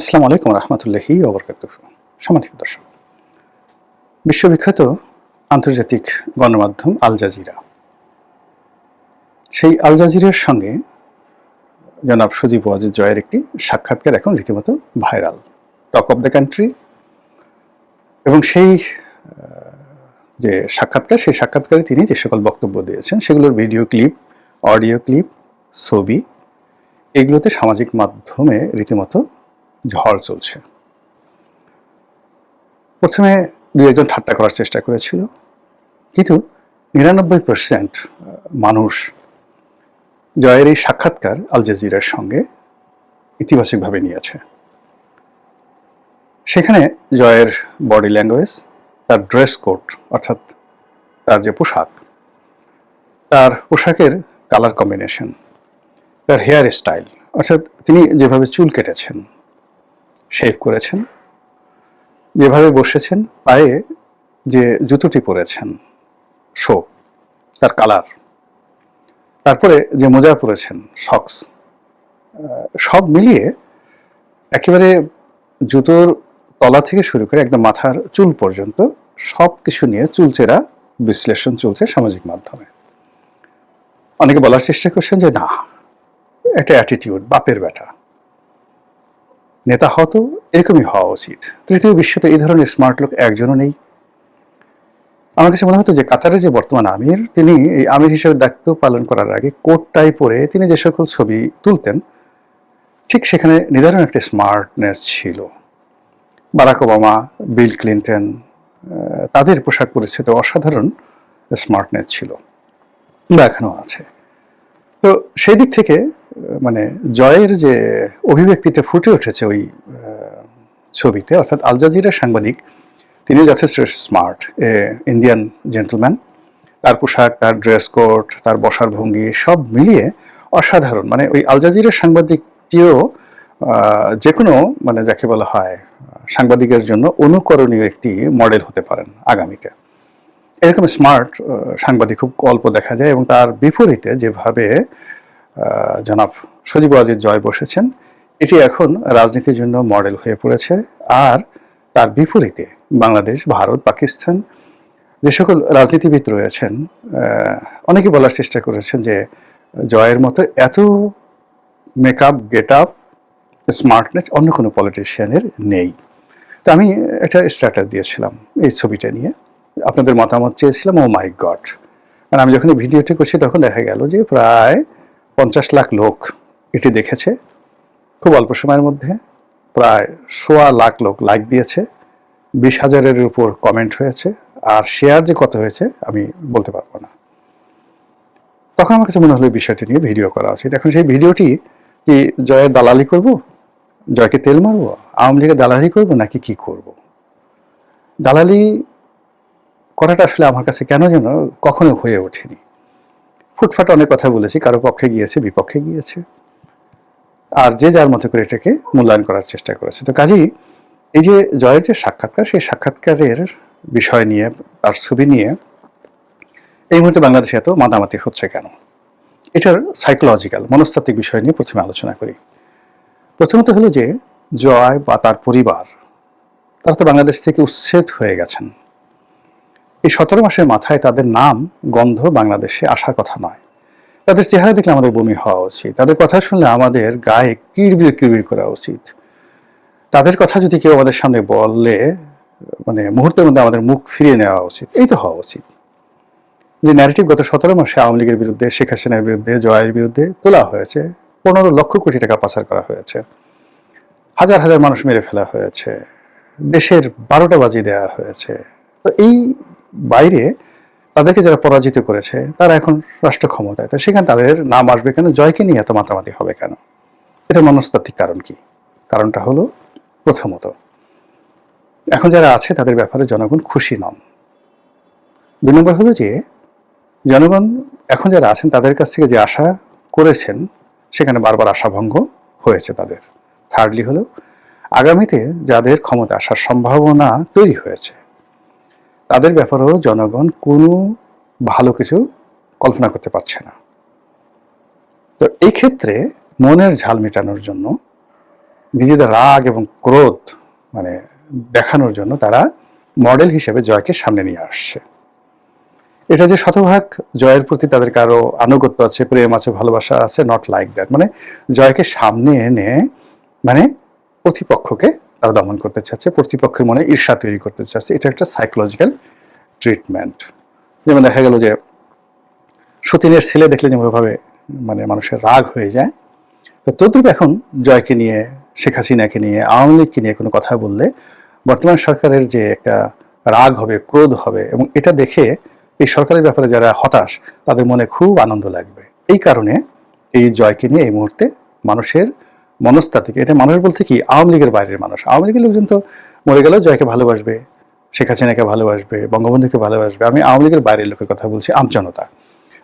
আসসালামু আলাইকুম রহমতুল্লাহি ওবরকাত সম্মানিত দর্শক, বিশ্ববিখ্যাত আন্তর্জাতিক গণমাধ্যম আল জাজিরা। সেই আল জাজিরার সঙ্গে জনাব সুদীপ ওয়াজিদ জয়ের একটি সাক্ষাৎকার এখন রীতিমতো viral. Talk of the country এবং সেই যে সাক্ষাৎকার, সেই সাক্ষাৎকারে তিনি যে সকল বক্তব্য দিয়েছেন, সেগুলোর ভিডিও ক্লিপ, অডিও ক্লিপ, ছবি, এগুলোতে সামাজিক মাধ্যমে রীতিমতো ঝড় চলছে। প্রথমে দু একজন ঠাট্টা করার চেষ্টা করেছিল, কিন্তু নিরানব্বই পার্সেন্ট মানুষ জয়ের এই সাক্ষাৎকার আল জাজিরার সঙ্গে ইতিবাচকভাবে নিয়েছে। সেখানে জয়ের বডি ল্যাঙ্গুয়েজ তার ড্রেস কোড অর্থাৎ তার যে পোশাক, তার পোশাকের কালার কম্বিনেশন তার হেয়ার স্টাইল অর্থাৎ তিনি যেভাবে চুল কেটেছেন শেভ করেছেন। যেভাবে বসেছেন, পায়ে যে জুতোটি পরেছেন, শো, তার কালার। তারপরে যে মোজা পরেছেন, শক্স সব মিলিয়ে একেবারে জুতোর তলা থেকে শুরু করে একদম মাথার চুল পর্যন্ত সব কিছু নিয়ে চুলচেরা বিশ্লেষণ চলছে সামাজিক মাধ্যমে। অনেকে বলার চেষ্টা করছেন যে, না একটা অ্যাটিটিউড বাপের বেটা নেতা হতো এরকমই হওয়া উচিত। তৃতীয় বিশ্বতে এই ধরনের স্মার্ট লোক একজনও নেই। আমার কাছে মনে হতো যে কাতারের যে বর্তমান আমির, তিনি এই আমির হিসেবে দায়িত্ব পালন করার আগে কোট টাই পরে তিনি যে সকল ছবি তুলতেন, ঠিক সেখানে নির্ধারণ একটা স্মার্টনেস ছিল। বারাক ওবামা, বিল ক্লিন্টন তাদের পোশাক পরিচ্ছদ অসাধারণ স্মার্টনেস ছিল। বা আছে। তো সেই দিক থেকে মানে জয়ের যে অভিব্যক্তিটা ফুটে উঠেছে ওই ছবিতে, অর্থাৎ আল জাজিরার সাংবাদিক, তিনি যথেষ্ট স্মার্ট, এ ইন্ডিয়ান জেন্টলম্যান। তার পোশাক, তার ড্রেস কোড, তার বসার ভঙ্গি সব মিলিয়ে অসাধারণ। মানে ওই আল জাজিরার সাংবাদিকটিও যে কোনো মানে যাকে বলা হয়, সাংবাদিকের জন্য অনুকরণীয় একটি মডেল হতে পারেন আগামীতে। এরকম স্মার্ট সাংবাদিক খুব অল্প দেখা যায় এবং তার বিপরীতে যেভাবে জনাব সজীব ওয়াজিদ জয় বসেছেন। এটি এখন রাজনীতির জন্য মডেল হয়ে পড়েছে আর তার বিপরীতে বাংলাদেশ, ভারত, পাকিস্তান যে সকল রাজনীতিবিদ রয়েছেন অনেকে বলার চেষ্টা করেছেন যে জয়ের মতো এত মেকআপ গেট আপ স্মার্টনেস অন্য কোনো পলিটিশিয়ানের নেই। তো আমি একটা স্ট্যাটাস দিয়েছিলাম এই ছবিটা নিয়ে। আপনাদের মতামত চেয়েছিলাম ও মাই গড মানে আমি যখন ভিডিওটি করছি তখন দেখা গেল যে প্রায় পঞ্চাশ লাখ লোক এটি দেখেছে। খুব অল্প সময়ের মধ্যে প্রায় সোয়া লাখ লোক লাইক দিয়েছে। বিশ হাজারের উপর কমেন্ট হয়েছে। আর শেয়ার যে কত হয়েছে, আমি বলতে পারব না। তখন আমার কাছে মনে হলো বিষয়টি নিয়ে ভিডিও করা উচিত। এখন সেই ভিডিওটি কি জয়ের দালালি করব? জয়কে তেল মারবো? আওয়ামী লীগের দালালি করব নাকি কি করব? দালালি করাটা আসলে আমার কাছে কেন যেন কখনো হয়ে ওঠেনি। ফুটফাট অনেক কথা বলেছি, কারও পক্ষে গিয়েছে, বিপক্ষে গিয়েছে। আর যে যার মতো করে এটাকে মূল্যায়ন করার চেষ্টা করেছে। তো কাজেই এই যে জয়ের যে সাক্ষাৎকার, সেই সাক্ষাৎকারের বিষয় নিয়ে, তার ছবি নিয়ে এই মুহূর্তে বাংলাদেশে এত মাতামাতি হচ্ছে কেন? এটার সাইকোলজিক্যাল মনস্তাত্ত্বিক বিষয় নিয়ে প্রথমে আলোচনা করি। প্রথমত হলো যে, জয় বা তার পরিবার, তারা তো বাংলাদেশ থেকে উচ্ছেদ হয়ে গেছেন। এই সতেরো মাসের মাথায় তাদের নাম, গন্ধ বাংলাদেশে আসার কথা নয়। তাদের চেহারা দেখলে আমাদের বমি হওয়া উচিত। তাদের কথা শুনলে আমাদের গায়ে কিড়বিড় কিড়বিড় করা উচিত। তাদের কথা যদি কেউ আমাদের সামনে বললে মানে মুহূর্তের মধ্যে আমাদের মুখ ফিরিয়ে নেওয়া উচিত, এই তো হওয়া উচিত। যে ন্যারেটিভ গত সতেরো মাসে আওয়ামী লীগের বিরুদ্ধে, শেখ হাসিনার বিরুদ্ধে জয়ের বিরুদ্ধে তোলা হয়েছে। পনেরো লক্ষ কোটি টাকা পাচার করা হয়েছে। হাজার হাজার মানুষ মেরে ফেলা হয়েছে। দেশের বারোটা বাজি দেওয়া হয়েছে। তো এই বাইরে তাদেরকে যারা পরাজিত করেছে, তারা এখন রাষ্ট্র ক্ষমতায়। তো সেখানে তাদের নাম আসবে কেন? জয়কে নিয়ে এত মাতামাতি হবে কেন? এটা মনস্তাত্ত্বিক কারণ কি? কারণটা হলো প্রথমত, এখন যারা আছে তাদের ব্যাপারে জনগণ খুশি নন। দুই নম্বর হলো যে, জনগণ এখন যারা আছেন তাদের কাছ থেকে যে আশা করেছেন, সেখানে বারবার আশাভঙ্গ হয়েছে তাদের। থার্ডলি হলো, আগামীতে যাদের ক্ষমতা আসার সম্ভাবনা তৈরি হয়েছে তাদের ব্যাপারেও জনগণ কোনো ভালো কিছু কল্পনা করতে পারছে না। তো এই ক্ষেত্রে মনের ঝাল মেটানোর জন্য, নিজেদের রাগ এবং ক্রোধ মানে দেখানোর জন্য তারা মডেল হিসেবে জয়কে সামনে নিয়ে আসছে। এটা যে শতভাগ জয়ের প্রতি তাদের কারও আনুগত্য আছে, প্রেম আছে, ভালোবাসা আছে নট লাইক দ্যাট মানে জয়কে সামনে এনে মানে প্রতিপক্ষকে তারা দমন করতে চাচ্ছে প্রতিপক্ষের মনে ঈর্ষা তৈরি করতে চাচ্ছে। এটা একটা সাইকোলজিক্যাল ট্রিটমেন্ট যেমন দেখা গেল যে, সতীনের ছেলে দেখলে যেমনভাবে মানে মানুষের রাগ হয়ে যায়, তো তদ্রুপ এখন জয়কে নিয়ে, শেখ হাসিনাকে নিয়ে, আওয়ামী লীগকে নিয়ে কোনো কথা বললে বর্তমান সরকারের যে একটা রাগ হবে, ক্রোধ হবে এবং এটা দেখে এই সরকারের ব্যাপারে যারা হতাশ, তাদের মনে খুব আনন্দ লাগবে। এই কারণে এই জয়কে নিয়ে এই মুহূর্তে মানুষের মনস্তাত্ত্বিক এটা মানুষ বলতে কি, আওয়ামী লীগের বাইরের মানুষ। আওয়ামী লীগের লোকজন তো মরে গেলেও জয়কে ভালোবাসবে, শেখ হাসিনাকে ভালোবাসবে, বঙ্গবন্ধুকে ভালোবাসবে। আমি আওয়ামী লীগের বাইরের লোকের কথা বলছি আমজনতা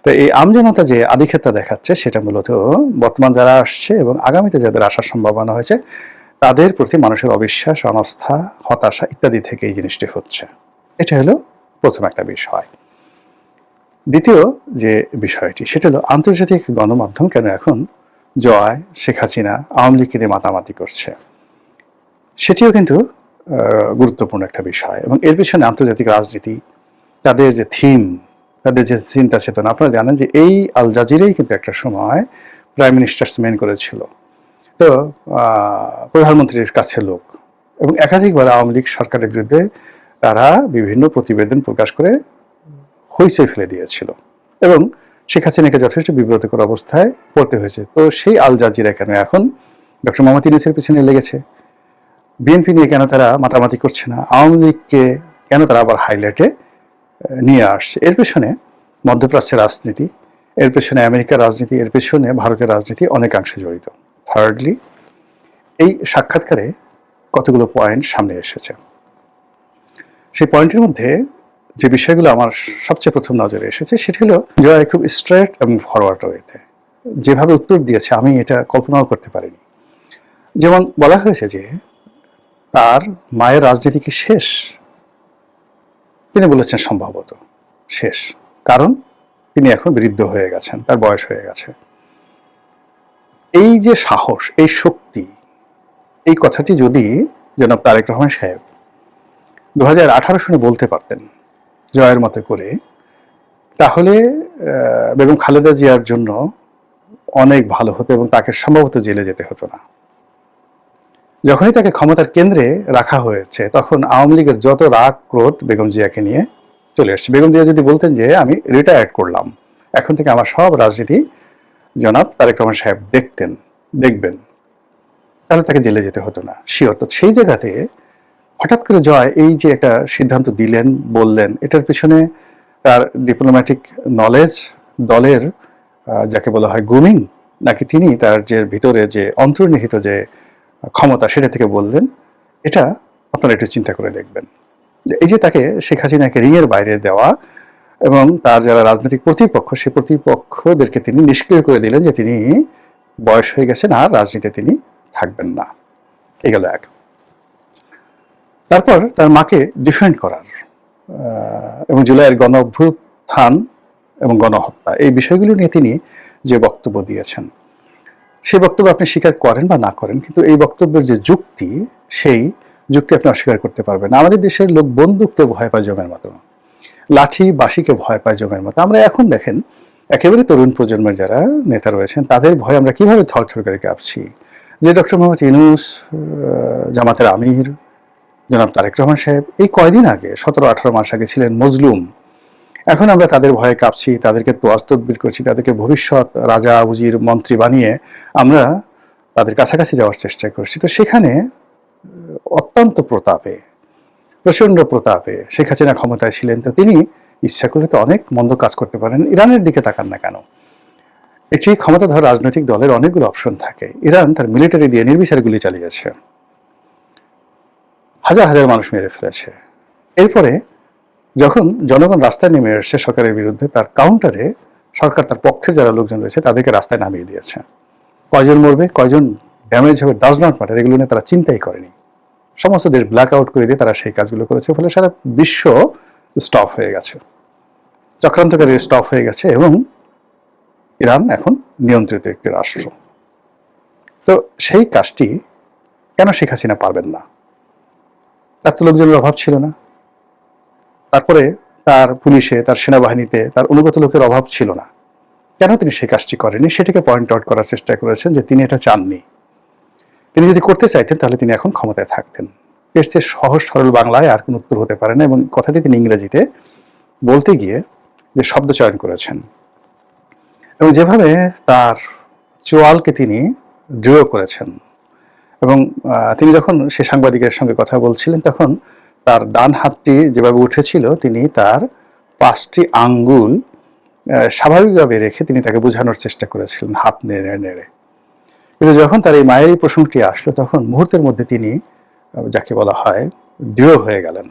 তো এই আমজনতা যে আধিক্ষেতা দেখাচ্ছে, সেটা মূলত বর্তমান যারা আসছে এবং আগামীতে যাদের আসার সম্ভাবনা হয়েছে, তাদের প্রতি মানুষের অবিশ্বাস, অনাস্থা, হতাশা ইত্যাদি থেকে এই জিনিসটি হচ্ছে। এটা হলো প্রথম একটা বিষয়। দ্বিতীয় যে বিষয়টি, সেটা হলো আন্তর্জাতিক গণমাধ্যম কেন এখন জয় শেখ হাসিনা আওয়ামী লীগকে নিয়ে মাতামাতি করছে। সেটিও কিন্তু গুরুত্বপূর্ণ একটা বিষয় এবং এর পিছনে আন্তর্জাতিক রাজনীতি, তাদের যে থিম, তাদের যে চিন্তা চেতনা, আপনারা জানেন যে এই আল জাজিরেই কিন্তু একটা সময় প্রাইম মিনিস্টার্স মেন করেছিল। তো প্রধানমন্ত্রীর কাছে লোক এবং একাধিকবার আওয়ামী লীগ সরকারের বিরুদ্ধে তারা বিভিন্ন প্রতিবেদন প্রকাশ করে হইচই ফেলে দিয়েছিল এবং শেখ হাসিনাকে যথেষ্ট বিব্রতকর অবস্থায় পড়তে হয়েছে। তো সেই আল জাজিরা কেন এখন? ডক্টর মোহাম্মদ ইউনুসের পিছনে লেগেছে। বিএনপি নিয়ে কেন তারা মাতামাতি করছে না? আওয়ামী লীগকে কেন তারা আবার হাইলাইটে নিয়ে আসছে? এর পেছনে মধ্যপ্রাচ্যের রাজনীতি, এর পেছনে আমেরিকার রাজনীতি, এর পেছনে ভারতের রাজনীতি অনেকাংশে জড়িত। থার্ডলি এই সাক্ষাৎকারে কতগুলো পয়েন্ট সামনে এসেছে। সেই পয়েন্টের মধ্যে যে বিষয়গুলো আমার সবচেয়ে প্রথম নজরে এসেছে, সেটি হলো জয় খুব স্ট্রেট এবং ফরওয়ার্ড ওয়েতে যেভাবে উত্তর দিয়েছে, আমি এটা কল্পনাও করতে পারিনি। যেমন বলা হয়েছে যে, তার মায়ের রাজনীতি কি শেষ? তিনি বলেছেন সম্ভবত, শেষ। কারণ তিনি এখন বৃদ্ধ হয়ে গেছেন, তার বয়স হয়ে গেছে। এই যে সাহস, এই শক্তি, এই কথাটি যদি জনাব তারেক রহমান সাহেব দু হাজার আঠারো সনে বলতে পারতেন জয়ের মতো করে, তাহলে বেগম খালেদা জিয়ার জন্য অনেক ভালো হতো এবং তাকে সম্ভবত জেলে যেতে হতো না। যখনই তাকে ক্ষমতার কেন্দ্রে রাখা হয়েছে, তখন আওয়ামী লীগের যত রাগ, ক্রোধ বেগম জিয়াকে নিয়ে চলে আসছে। বেগম জিয়া যদি বলতেন যে, আমি রিটায়ার্ড করলাম, এখন থেকে আমার সব রাজনীতি জনাব তারেক রহমান সাহেব দেখতেন, দেখবেন, তাহলে তাকে জেলে যেতে হতো না। শিওর তো সেই জায়গাতে হঠাৎ করে জয়, এই যে একটা সিদ্ধান্ত দিলেন, বললেন, এটার পিছনে তার ডিপ্লোম্যাটিক নলেজ দলের যাকে বলা হয় গ্রুমিং নাকি তিনি তার যে ভিতরে যে অন্তর্নিহিত যে ক্ষমতা, সেটা থেকে বললেন, এটা আপনারা একটু চিন্তা করে দেখবেন। এই যে তাকে শেখ হাসিনাকে রিংয়ের বাইরে দেওয়া এবং তার যারা রাজনৈতিক প্রতিপক্ষ সেই প্রতিপক্ষদেরকে তিনি নিষ্ক্রিয় করে দিলেন যে তিনি বয়স হয়ে গেছেন আর রাজনীতিতে তিনি থাকবেন না। এই গেল এক। তারপর তার মাকে ডিফেন্ড করার এবং জুলাইয়ের গণ অভ্যুত্থান এবং গণহত্যা, এই বিষয়গুলো নিয়ে তিনি যে বক্তব্য দিয়েছেন, সেই বক্তব্য আপনি স্বীকার করেন বা না করেন, কিন্তু এই বক্তব্যের যে যুক্তি, সেই যুক্তি আপনি অস্বীকার করতে পারবেন। আমাদের দেশের লোক বন্দুক তো ভয় পায় জমের মতো, লাঠি বাঁশিকে ভয় পায় জমের মতো। আমরা এখন দেখেন, একেবারে তরুণ প্রজন্মের যারা নেতা রয়েছেন, তাদের ভয় আমরা কীভাবে থরথর করে কাঁপছি? যে ডক্টর মোহাম্মদ ইনুস জামাতের আমির জনাব তারেক রহমান সাহেব, এই কয়দিন আগে, সতেরো, আঠারো মাস আগে ছিলেন মজলুম। এখন আমরা তাদের ভয়ে কাঁপছি, তাদেরকে তোয়াজ তদবির করছি, তাদেরকে ভবিষ্যৎ রাজা উজির মন্ত্রী বানিয়ে আমরা তাদের কাছাকাছি যাওয়ার চেষ্টা করছি। তো সেখানে অত্যন্ত প্রতাপে প্রচণ্ড প্রতাপে শেখ হাসিনা ক্ষমতায় ছিলেন। তো তিনি ইচ্ছা করলে তো অনেক মন্দ কাজ করতে পারেন। ইরানের দিকে তাকান না কেন? এটি ক্ষমতাধর রাজনৈতিক দলের অনেকগুলো অপশন থাকে। ইরান তার মিলিটারি দিয়ে নির্বিচারে গুলি চালিয়েছে হাজার হাজার মানুষ মেরে ফেলেছে। এরপরে যখন জনগণ রাস্তায় নেমে এসছে সরকারের বিরুদ্ধে, তার কাউন্টারে সরকার তার পক্ষের যারা লোকজন রয়েছে, তাদেরকে রাস্তায় নামিয়ে দিয়েছে। কয়জন মরবে, কয়জন ড্যামেজ হবে ডাজ নট ম্যাটার এগুলো নিয়ে তারা চিন্তাই করেনি। সমস্ত দেশ ব্ল্যাক আউট করে দিয়ে তারা সেই কাজগুলো করেছে, ফলে সারা বিশ্ব স্টপ হয়ে গেছে। চক্রান্তকারী স্টপ হয়ে গেছে এবং ইরান এখন নিয়ন্ত্রিত একটি রাষ্ট্র। তো সেই কাজটি কেন শেখ হাসিনা পারবেন না? তার তো লোকজনের অভাব ছিল না। তারপরে তার পুলিশে, তার সেনাবাহিনীতে, তার অনুগত লোকের অভাব ছিল না। কেন তিনি সেই কাজটি করেনি সেটাকে পয়েন্ট আউট করার চেষ্টা করেছেন যে তিনি এটা চাননি। তিনি যদি করতে চাইতেন, তাহলে তিনি এখন ক্ষমতায় থাকতেন। এর চেয়ে সহজ, সরল বাংলায় আর কোনো উত্তর হতে পারে না এবং কথাটি তিনি ইংরেজিতে বলতে গিয়ে যে শব্দ চয়ন করেছেন। এবং যেভাবে তার চোয়ালকে তিনি দৃঢ় করেছেন এবং তিনি যখন সে সাংবাদিকের সঙ্গে কথা বলছিলেন, তখন তার ডান হাতটি যেভাবে উঠেছিল, তিনি তার পাঁচটি আঙ্গুল স্বাভাবিকভাবে রেখে তিনি তাকে বোঝানোর চেষ্টা করেছিলেন, হাত নেড়ে নেড়ে। কিন্তু যখন তার এই মায়ের এই প্রসঙ্গটি আসলো, তখন মুহূর্তের মধ্যে তিনি যাকে বলা হয়, দৃঢ় হয়ে গেলেন,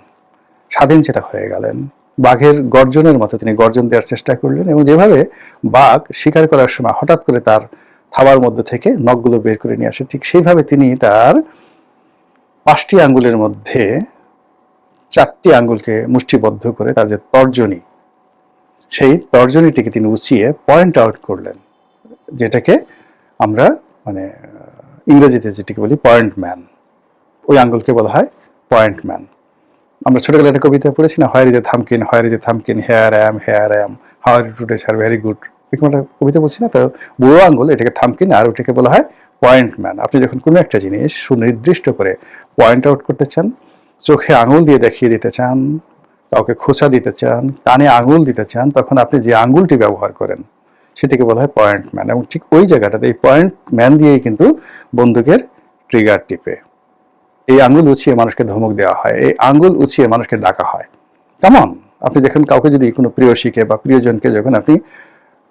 স্বাধীন চেতা হয়ে গেলেন। বাঘের গর্জনের মতো তিনি গর্জন দেওয়ার চেষ্টা করলেন এবং যেভাবে বাঘ শিকার করার সময় হঠাৎ করে তার থাবার মধ্যে থেকে নখগুলো বের করে নিয়ে আসে ঠিক সেইভাবে তিনি তার পাঁচটি আঙ্গুলের মধ্যে চারটি আঙ্গুলকে মুষ্টিবদ্ধ করে তার যে তর্জনী, সেই তর্জনীটিকে তিনি উঁচিয়ে পয়েন্ট আউট করলেন, যেটাকে আমরা মানে ইংরেজিতে যেটিকে বলি পয়েন্ট ম্যান ওই আঙ্গুলকে বলা হয় পয়েন্ট ম্যান আমরা ছোটবেলায় একটা কবিতা পড়েছি না হয় যে থামকিন হয় যে থামকিন hair am here am hour today's are very good কবিতা বলছি না, তো বুড়ো আঙ্গুল, এটাকে থামকিন, আর ওটাকে বলা হয় পয়েন্ট ম্যান আপনি যখন কোনো একটা জিনিস সুনির্দিষ্ট করে পয়েন্ট আউট করতে চান, চোখে আঙুল দিয়ে দেখিয়ে দিতে চান, কাউকে খোঁচা দিতে চান, কানে আঙুল দিতে চান, তখন আপনি যে আঙুলটি ব্যবহার করেন, সেটাকে বলা হয় পয়েন্ট ম্যান এবং ঠিক ওই জায়গাটাতে এই পয়েন্ট ম্যান দিয়েই কিন্তু বন্দুকের ট্রিগার টিপে। এই আঙ্গুল উঁচিয়ে মানুষকে ধমক দেওয়া হয়, এই আঙ্গুল উঁচিয়ে মানুষকে ডাকা হয়। কেমন আপনি দেখেন কাউকে যদি কোনো প্রিয়সীকে বা প্রিয়জনকে যখন আপনি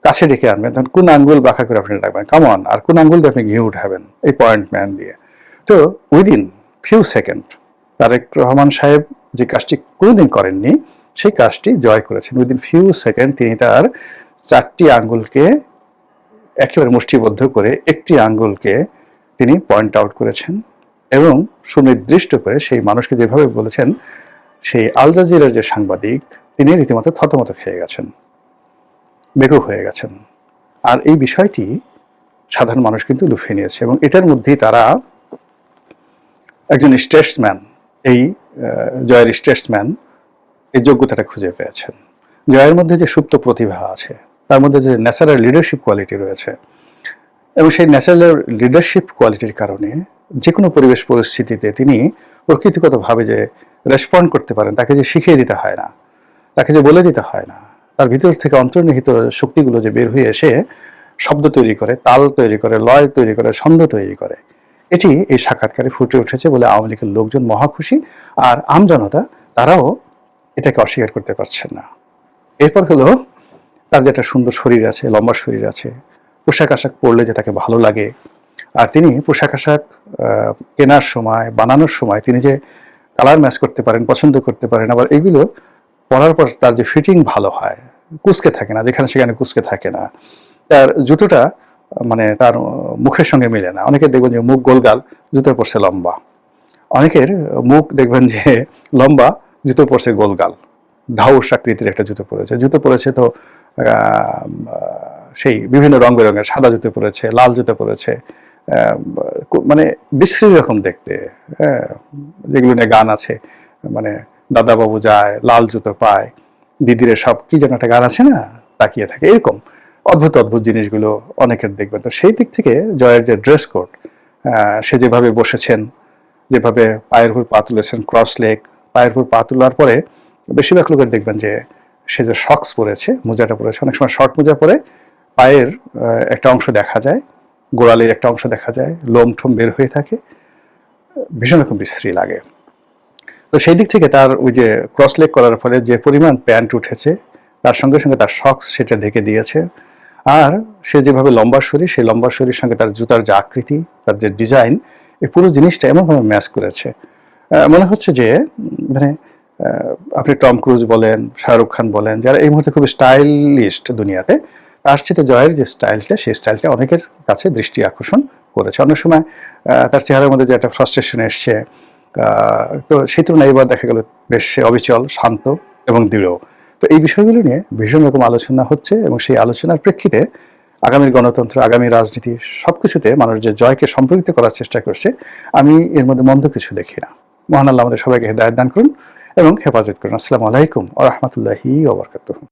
কাছে ডেকে আনবেন, তখন কোন আঙ্গুল বাঁকা করে আপনি ডাকবেন কেমন আর কোন আঙ্গুল দিয়ে আপনি ঘিয়ে উঠাবেন? এই পয়েন্ট ম্যান দিয়ে। তো within few second Tarek Rahman সাহেব যে কাজটি কোনোদিন করেননি, সেই কাজটি জয় করেছেন। উইদিন ফিউ সেকেন্ড তিনি তার চারটি আঙ্গুলকে একেবারে মুষ্টিবদ্ধ করে একটি আঙ্গুলকে তিনি পয়েন্ট আউট করেছেন এবং সুনির্দিষ্ট করে সেই মানুষকে যেভাবে বলেছেন, সেই আল জাজিরার যে সাংবাদিক, তিনি রীতিমতো থতমত খেয়ে গেছেন। বেকুব হয়ে গেছেন। আর এই বিষয়টি সাধারণ মানুষ কিন্তু লুফিয়ে নিয়েছে এবং এটার মধ্যেই তারা একজন স্টেটসম্যান, এই জয়ের স্টেটসম্যান, এই যোগ্যতাটা খুঁজে পেয়েছেন। জয়ের মধ্যে যে সুপ্ত প্রতিভা আছে, তার মধ্যে যে ন্যাচারাল লিডারশিপ কোয়ালিটি রয়েছে এবং সেই ন্যাচারাল লিডারশিপ কোয়ালিটির কারণে যে কোনো পরিবেশ পরিস্থিতিতে তিনি প্রকৃতিগতভাবে যে রেসপন্ড করতে পারেন, তাকে যে শিখিয়ে দিতে হয় না, তাকে যে বলে দিতে হয় না তার ভিতর থেকে অন্তর্নিহিত শক্তিগুলো যে বের হয়ে এসে শব্দ তৈরি করে, তাল তৈরি করে, লয় তৈরি করে, ছন্দ তৈরি করে, এটি এই সাক্ষাৎকারে ফুটে উঠেছে বলে আওয়ামী লীগের লোকজন মহা খুশি আর আমজনতা তারাও এটাকে অস্বীকার করতে পারছেন না। এরপর হলো তার যে একটা সুন্দর শরীর আছে, লম্বা শরীর আছে, পোশাক আশাক পরলে যে তাকে ভালো লাগে, আর তিনি পোশাক আশাক কেনার সময়, বানানোর সময় তিনি যে কালার ম্যাচ করতে পারেন, পছন্দ করতে পারেন, আবার এগুলো পরার পর তার যে ফিটিং ভালো হয় কুচকে থাকে না যেখানে সেখানে কুচকে থাকে না। তার জুতোটা মানে তার মুখের সঙ্গে মিলে না। অনেকের দেখবেন যে মুখ গোলগাল জুতো পড়ছে লম্বা। অনেকের মুখ দেখবেন যে লম্বা জুতো পড়ছে গোলগাল। ঢাউস আকৃতির একটা জুতো পরেছে। জুতো পরেছে তো সেই বিভিন্ন রং বেরঙের সাদা জুতো পরেছে লাল জুতো আহ, মানে বিশ্রী রকম দেখতে। হ্যাঁ যেগুলো নিয়ে গান আছে মানে দাদাবাবু যায়, লাল জুতো পায়, দিদিরে সব কি যেন একটা গান আছে না, তাকিয়ে থাকে, এরকম অদ্ভুত অদ্ভুত জিনিসগুলো অনেকের দেখবেন। তো সেই দিক থেকে জয়ের যে ড্রেস কোড সে যেভাবে বসেছেন, যেভাবে পায়ের উপর পা তুলেছেন ক্রস লেগ পায়ের উপর পা তোলার পরে বেশিরভাগ লোকের দেখবেন যে সে যে শক্স পরেছে, মোজাটা পরেছে, অনেক সময় শর্ট মোজা পরে পায়ের একটা অংশ দেখা যায়, গোড়ালির একটা অংশ দেখা যায় লোম ঠোম বের হয়ে থাকে, ভীষণ রকম বিশ্রী লাগে। তো সেই দিক থেকে তার ওই যে ক্রস লেগ করার ফলে যে পরিমাণ প্যান্ট উঠেছে, তার সঙ্গে সঙ্গে তার শক্স সেটা ঢেকে দিয়েছে। আর সে যেভাবে লম্বা শরীর, সেই লম্বা শরীর সঙ্গে তার জুতার যে আকৃতি, তার যে ডিজাইন এই পুরো জিনিসটা এমনভাবে ম্যাচ করেছে। মনে হচ্ছে যে মানে আপনি টম ক্রুজ বলেন, শাহরুখ খান বলেন, যারা এই মুহূর্তে খুব স্টাইলিস্ট দুনিয়াতে, তার সাথে জয়ের যে স্টাইলটা সেই স্টাইলটা অনেকের কাছে দৃষ্টি আকর্ষণ করেছে। অনেক সময় তার চেহারার মধ্যে যে একটা ফ্রাস্ট্রেশন এসছে তো সেই তুলনায় এবার দেখা গেল বেশ অবিচল, শান্ত এবং দৃঢ়। তো এই বিষয়গুলো নিয়ে ভীষণ রকম আলোচনা হচ্ছে এবং সেই আলোচনার প্রেক্ষিতে আগামী গণতন্ত্র, আগামী রাজনীতি সবকিছুতে মানুষ যে জয়কে সম্পর্কিত করার চেষ্টা করছে, আমি এর মধ্যে মন্দ কিছু দেখি না। মহান আল্লাহ আমাদের সবাইকে হেদায়ত দান করুন এবং হেফাজত করুন। আসসালামু আলাইকুম ও রহমতুল্লাহি